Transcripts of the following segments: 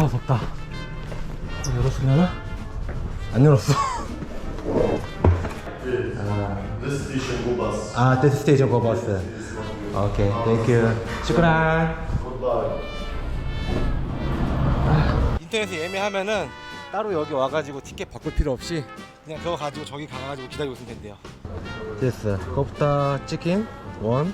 아 덥다. 열었으면 안 열었어. This station go bus. 아 this station go bus 오케이 땡큐 슈크란 Goodbye. 인터넷에 예매하면은 따로 여기 와가지고 티켓 바꿀 필요 없이 그냥 그거 가지고 저기 가가지고 기다리고 있으면 된대요. 됐어. 컵타 치킨? 원?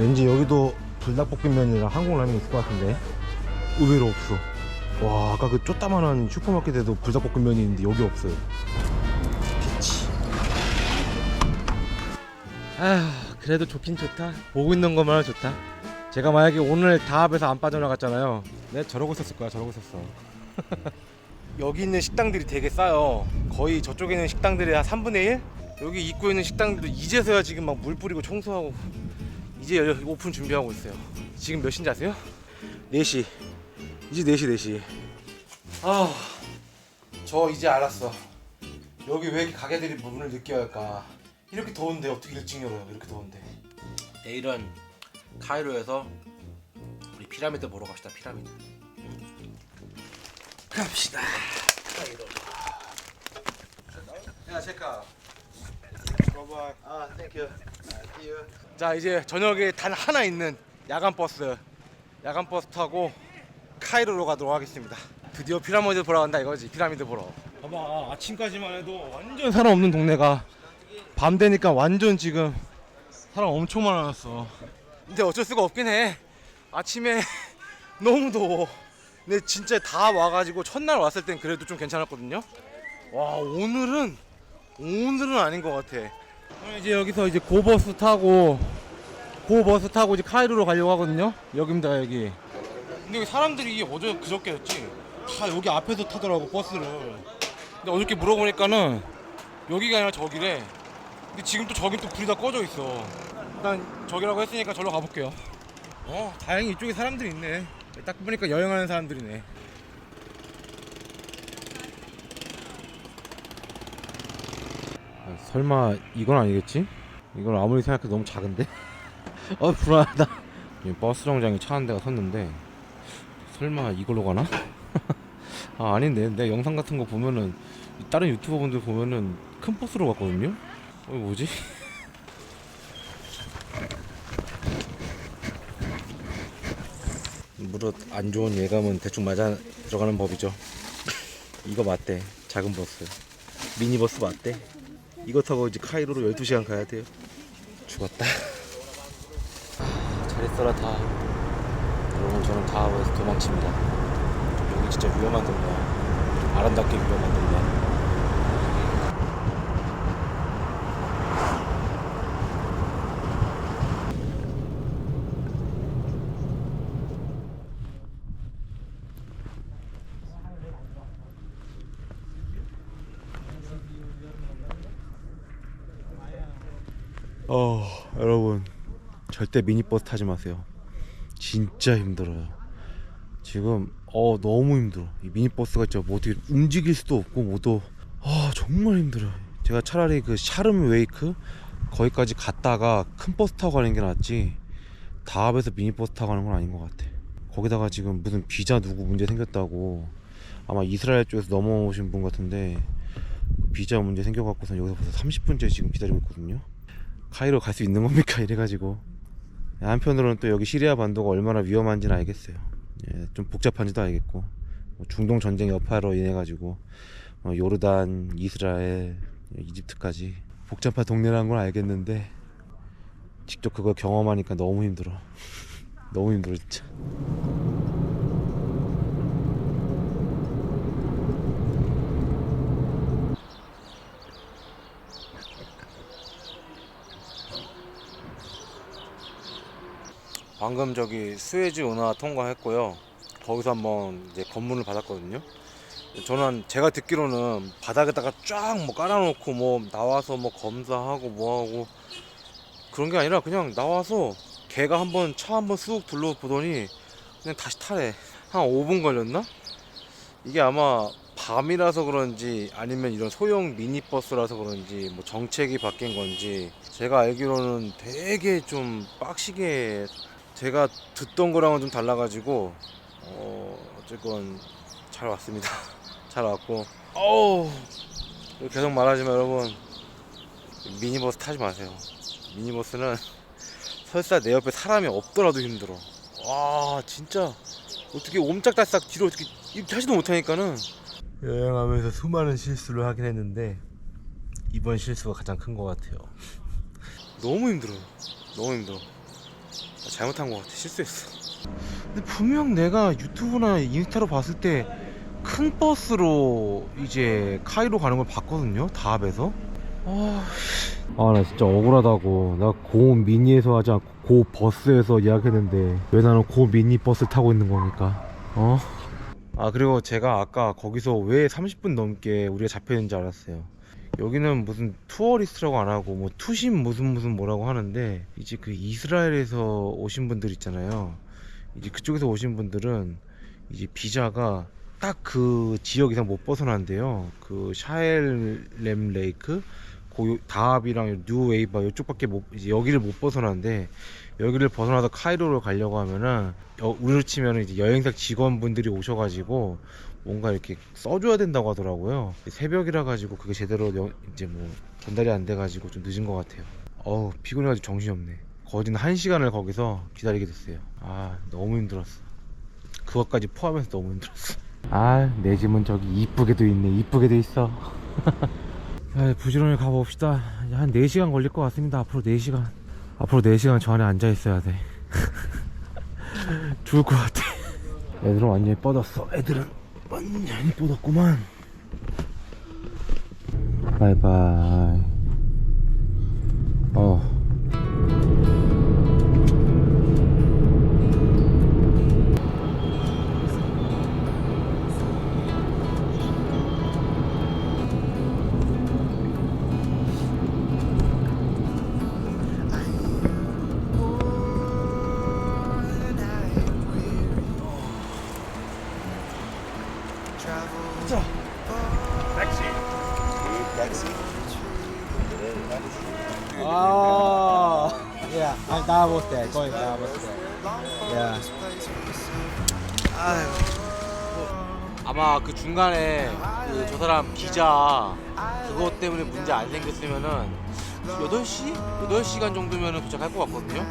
왠지 여기도 불닭볶음면이랑 한국 라면이 있을 것 같은데 의외로 없어. 와 아까 그 쪼따만한 슈퍼마켓에도 불닭볶음면이 있는데 여기 없어요. 피치. 아휴 그래도 좋긴 좋다. 보고 있는 것만 좋다. 제가 만약에 오늘 다합에서 안 빠져나갔잖아요. 내가 저러고 있었을 거야 저러고 있었어. 여기 있는 식당들이 되게 싸요. 거의 저쪽에 있는 식당들이 한 3분의 1? 여기 입구에 있는 식당들도 이제서야 지금 막 물 뿌리고 청소하고 이제 열- 오픈 준비하고 있어요. 지금 몇 시인지 아세요? 4시 이제 4시 4시. 아 저 이제 알았어. 여기 왜 이렇게 가게들이 문을 늦게 열까? 이렇게 더운데 어떻게 일찍 열어요? 이렇게 더운데. 내일은 카이로에서 우리 피라미드 보러 갑시다 피라미드. 갑시다. 카이로 야 체카 아 땡큐 자 이제 저녁에 단 하나 있는 야간 버스. 야간 버스 타고 카이로로 가도록 하겠습니다. 드디어 피라미드 보러 간다 이거지 피라미드 보러. 봐봐 아침까지만 해도 완전 사람 없는 동네가 밤 되니까 완전 지금 사람 엄청 많아졌어. 근데 어쩔 수가 없긴 해. 아침에 너무 더워 근데 진짜 다 와가지고 첫날 왔을 땐 그래도 좀 괜찮았거든요. 와 오늘은 오늘은 아닌 것 같아. 그럼 이제 여기서 이제 고버스 타고 고버스 타고 이제 카이로로 가려고 하거든요. 여기입니다 여기 근데 여기 사람들이 어제 그저께였지? 다 여기 앞에서 타더라고 버스를. 근데 어저께 물어보니까는 여기가 아니라 저기래. 근데 지금 또 저긴 또 불이 다 꺼져 있어. 일단 저기라고 했으니까 절로 가볼게요. 어 다행히 이쪽에 사람들이 있네. 딱 보니까 여행하는 사람들이네. 설마 이건 아니겠지? 이건 아무리 생각해도 너무 작은데? 어 불안하다. 이 버스 정장에 차한 대가 섰는데 설마 이걸로 가나? 아 아닌데. 내 영상 같은 거 보면은 다른 유튜버 분들 보면은 큰 버스로 갔거든요? 어 뭐지? 무릇 안 좋은 예감은 대충 맞아 들어가는 법이죠. 이거 맞대. 작은 버스. 미니버스 맞대. 이거 타고 이제 카이로로 12시간 가야 돼요. 죽었다. 잘 있어라 다 여러분 저는 다음에서 도망칩니다. 여기 진짜 위험한 동네야 아름답게 위험한 동네. 어 여러분. 절대 미니버스 타지 마세요 진짜 힘들어요. 지금 어 너무 힘들어. 이 미니버스가 진짜 뭐 어떻게 움직일 수도 없고 뭐도 아 정말 힘들어요. 제가 차라리 그 샤름 웨이크 거기까지 갔다가 큰 버스 타고 가는 게 낫지 다합에서 미니버스 타고 가는 건 아닌 것 같아. 거기다가 지금 무슨 비자 누구 문제 생겼다고 아마 이스라엘 쪽에서 넘어오신 분 같은데 비자 문제 생겨갖고서 여기서 벌써 30분째 지금 기다리고 있거든요. 카이로 갈 수 있는 겁니까? 이래가지고 한편으로는 또 여기 시리아 반도가 얼마나 위험한지는 알겠어요. 예, 좀 복잡한지도 알겠고 뭐 중동 전쟁 여파로 인해 가지고 어, 요르단, 이스라엘, 이집트까지 복잡한 동네라는 걸 알겠는데 직접 그걸 경험하니까 너무 힘들어. 너무 힘들어 진짜 방금 저기 스웨즈 운하 통과했고요. 거기서 한번 이제 검문을 받았거든요. 저는 제가 듣기로는 바닥에다가 쫙 뭐 깔아놓고 뭐 나와서 뭐 검사하고 뭐하고 그런 게 아니라 그냥 나와서 걔가 한번 차 한번 쑥 둘러보더니 그냥 다시 타래. 한 5분 걸렸나? 이게 아마 밤이라서 그런지 아니면 이런 소형 미니버스라서 그런지 뭐 정책이 바뀐 건지 제가 알기로는 되게 좀 빡시게 제가 듣던 거랑은 좀 달라가지고 어, 어쨌건 잘 왔습니다. 잘 왔고 어우 계속 말하지만 여러분 미니버스 타지 마세요. 미니버스는 설사 내 옆에 사람이 없더라도 힘들어. 와 진짜 어떻게 옴짝달싹 뒤로 어떻게 이렇게 하지도 못하니까는 여행하면서 수많은 실수를 하긴 했는데 이번 실수가 가장 큰 것 같아요. 너무 힘들어요. 너무 힘들어. 나 잘못한 것 같아. 실수했어. 근데 분명 내가 유튜브나 인스타로 봤을 때 큰 버스로 이제 카이로 가는 걸 봤거든요. 다합에서. 아, 나 진짜 억울하다고. 나 고 미니에서 하지 않고 고 버스에서 예약했는데 왜 나는 고 미니 버스 타고 있는 겁니까? 어? 아 그리고 제가 아까 거기서 왜 30분 넘게 우리가 잡혀 있는지 알았어요. 여기는 무슨 투어리스트라고 안 하고 뭐 투심 무슨 무슨 뭐라고 하는데 이제 그 이스라엘에서 오신 분들 있잖아요. 이제 그쪽에서 오신 분들은 이제 비자가 딱 그 지역 이상 못 벗어난대요. 그 샤엘렘 레이크, 고 다합이랑 뉴 웨이바 이쪽밖에 못 이제 여기를 못 벗어나는데 여기를 벗어나서 카이로를 가려고 하면은 여- 우리로 치면은 이제 여행사 직원분들이 오셔가지고 뭔가 이렇게 써줘야 된다고 하더라고요. 새벽이라 가지고 그게 제대로 여- 이제 뭐 전달이 안 돼 가지고 좀 늦은 것 같아요. 어우 피곤해가지고 정신이 없네. 거진 한 시간을 거기서 기다리게 됐어요. 아 너무 힘들었어. 그것까지 포함해서 너무 힘들었어. 아내 집은 저기 이쁘게도 있네. 이쁘게도 있어. 야, 부지런히 가봅시다. 한 4시간 걸릴 것 같습니다. 앞으로 4시간. 앞으로 4시간 저 안에 앉아 있어야 돼. 죽을 것 같아. 애들은 완전히 뻗었어. 애들은 완전히 뻗었구만. 바이바이. 어. Oh, yeah, I'm double there, going double there. Yeah. 아마 그 중간에 그 저 사람 비자 그것 때문에 문제 안 생겼으면은 8시? 8시간 정도면은 도착할 것 같거든요.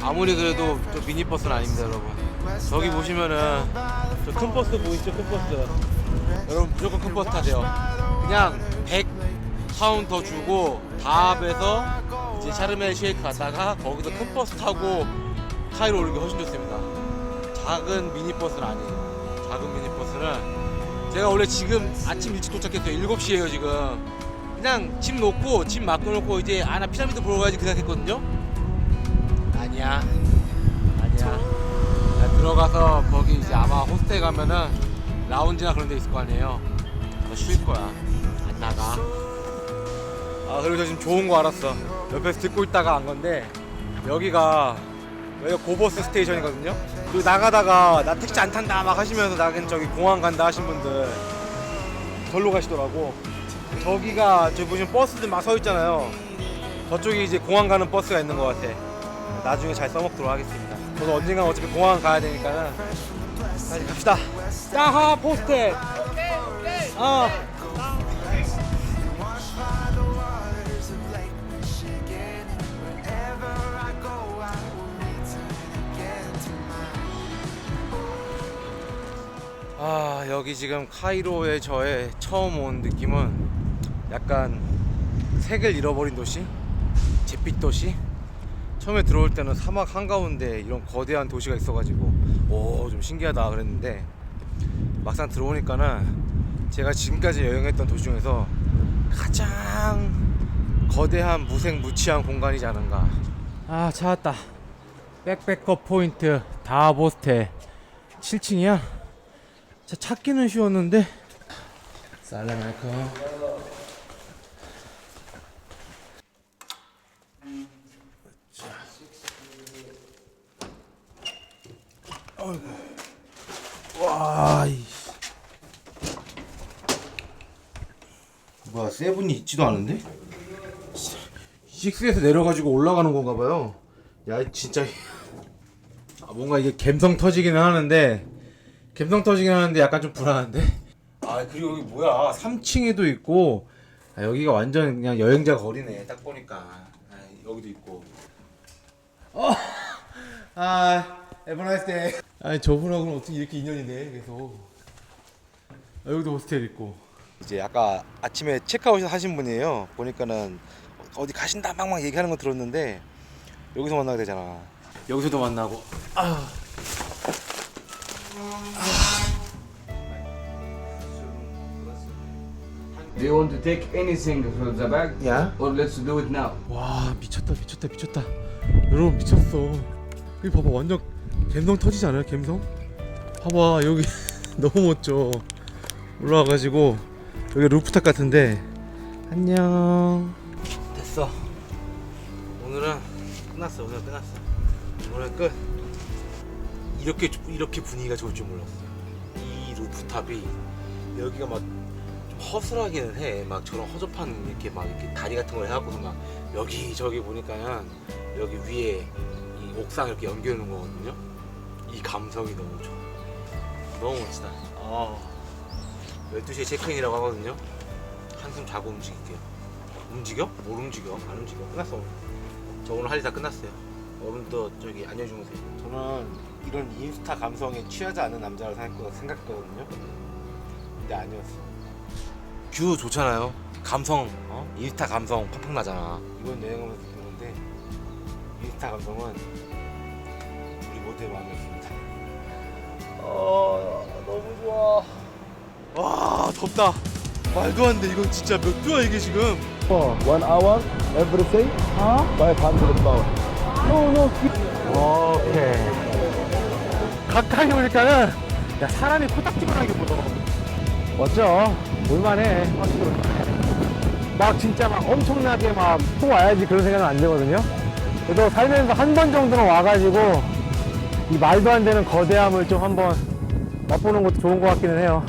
아무리 그래도 저 미니버스는 아닙니다, 여러분. 저기 보시면은 저 큰 버스 보이시죠? 큰 버스. 여러분 무조건 큰 버스 타세요. 그냥 100 파운드 더 주고 다합에서 이제 샤르멜 쉐이크 갔다가 거기서 큰 버스 타고 카이로 오는 게 훨씬 좋습니다. 작은 미니버스는 아니에요. 작은 미니버스는 제가 원래 지금 아침 일찍 도착했어요. 7시에요, 지금. 그냥 짐 놓고, 짐 맡겨놓고 이제 아나 피라미드 보러 가야지 그 생각했거든요. 아니야. 아니야. 야, 들어가서 거기 이제 아마 호스텔 가면은 라운지나 그런 데 있을 거 아니에요. 너쉴 거야. 안 나가. 아, 그리고 저 지금 좋은 거 알았어. 옆에서 듣고 있다가 안 건데, 여기가 여기가 고버스 스테이션이거든요. 그리고 나가다가 나 택시 안 탄다 막 하시면서 나 그냥 저기 공항 간다 하신 분들 절로 가시더라고. 저기가 저기 보시면 버스들 막 서 있잖아요. 저쪽이 이제 공항 가는 버스가 있는 것 같아. 나중에 잘 써먹도록 하겠습니다. 저도 언젠가 어차피 공항 가야 되니까는 다시 갑시다. 따하 포스텔. 어. 아 여기 지금 카이로에 저의 처음 온 느낌은 약간 색을 잃어버린 도시 잿빛 도시 처음에 들어올 때는 사막 한가운데 이런 거대한 도시가 있어가지고 오 좀 신기하다 그랬는데 막상 들어오니까는 제가 지금까지 여행했던 도시 중에서 가장 거대한 무색무취한 공간이지 않은가. 아 찾았다. 백패커 포인트 다보스텔 7층이야? 자, 찾기는 쉬웠는데. 살라말콤 와, 이 뭐야, 세븐이 있지도 않은데? 6에서 내려가지고 올라가는 건가 봐요. 야, 진짜. 아, 뭔가 이게 갬성 터지기는 하는데, 갬성 터지긴 하는데 약간 좀 불안한데. 아 그리고 여기 뭐야? 3층에도 있고 아, 여기가 완전 그냥 여행자 거리네. 딱 보니까 아, 여기도 있고. 어, 아, 에버나이스 데이. 아니 저분하고는 어떻게 이렇게 인연이 돼? 계속. 아, 여기도 호스텔 있고. 이제 아까 아침에 체크아웃 하신 분이에요. 보니까는 어디 가신다 막막 얘기하는 거 들었는데 여기서 만나게 되잖아. 여기서도 만나고. 아. Do you want to take anything from the bag? Yeah. Or let's do it now? 와 미쳤다 미쳤다 미쳤다 여러분 미쳤어 여기 봐봐 완전 갬성 터지지 않아요? 갬성? 봐봐 여기 너무 멋져. 올라와가지고 여기 루프탑 같은데. 안녕. 됐어. 오늘은 끝났어. 오늘 끝났어. 오늘 끝. 이렇게 이렇게 분위기가 좋을 줄 몰랐어. 이 루프탑이 여기가 막좀 허술하기는 해. 막 저런 허접한 이렇게 막 이렇게 다리 같은 걸 해갖고서 막 여기 저기 보니까는 여기 위에 이 옥상 이렇게 연결해 놓은 거거든요. 이 감성이 너무 좋아. 너무 멋지다. 아, 12시에 체크인이라고 하거든요. 한숨 자고 움직일게요. 움직여? 뭘 움직여? 안 움직여. 끝났어. 저 오늘 할 일 다 끝났어요. 여러분도 저기 안녕히 주무세요. 저는 이런 인스타 감성에 취하지 않은 남자를 생각했거- 생각했거든요. 근데 아니었어. 뷰 좋잖아요. 감성, 어? 인스타 감성 팍팍 나잖아. 이번 여행하면서 느꼈는데 인스타 감성은 우리 모두의 마음이었습니다. 어, 너무 좋아. 와, 덥다. 말도 안 돼. 이건 진짜 몇 도야 이게 지금? One hour, everything, 500 pound. 오케이. 가까이 오니까는 야 사람이 코딱지근하게 보여. 멋져. 볼만해. 확실히. 막 진짜 막 엄청나게 막 또 와야지 그런 생각은 안 들거든요. 그래도 살면서 한 번 정도는 와가지고 이 말도 안 되는 거대함을 좀 한번 맛보는 것도 좋은 것 같기는 해요.